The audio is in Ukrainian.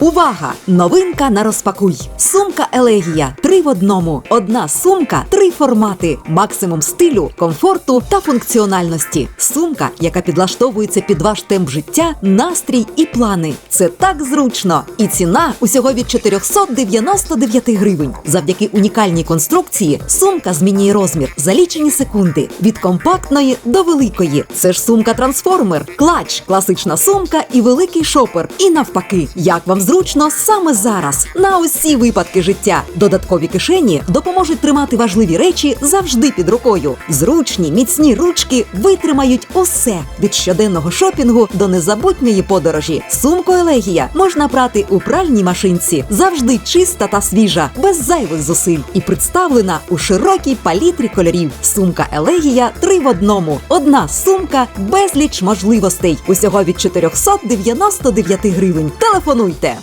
Увага! Новинка на розпакуй. Сумка Елегія. Три в одному. Одна сумка, три формати. Максимум стилю, комфорту та функціональності. Сумка, яка підлаштовується під ваш темп життя, настрій і плани. Це так зручно. І ціна усього від 499 гривень. Завдяки унікальній конструкції сумка змінює розмір за лічені секунди від компактної до великої. Це ж сумка трансформер, клач, класична сумка і великий шопер. І навпаки, як вам зручно саме зараз на усі випадки життя. Додаткові кишені допоможуть тримати важливі речі завжди під рукою. Зручні, міцні ручки витримають усе від щоденного шопінгу до незабутньої подорожі. Сумку Елегія можна прати у пральній машинці, завжди чиста та свіжа, без зайвих зусиль, і представлена у широкій палітрі кольорів. Сумка Елегія три в одному. Одна сумка, безліч можливостей. Усього від 499 гривень. Телефонуйте.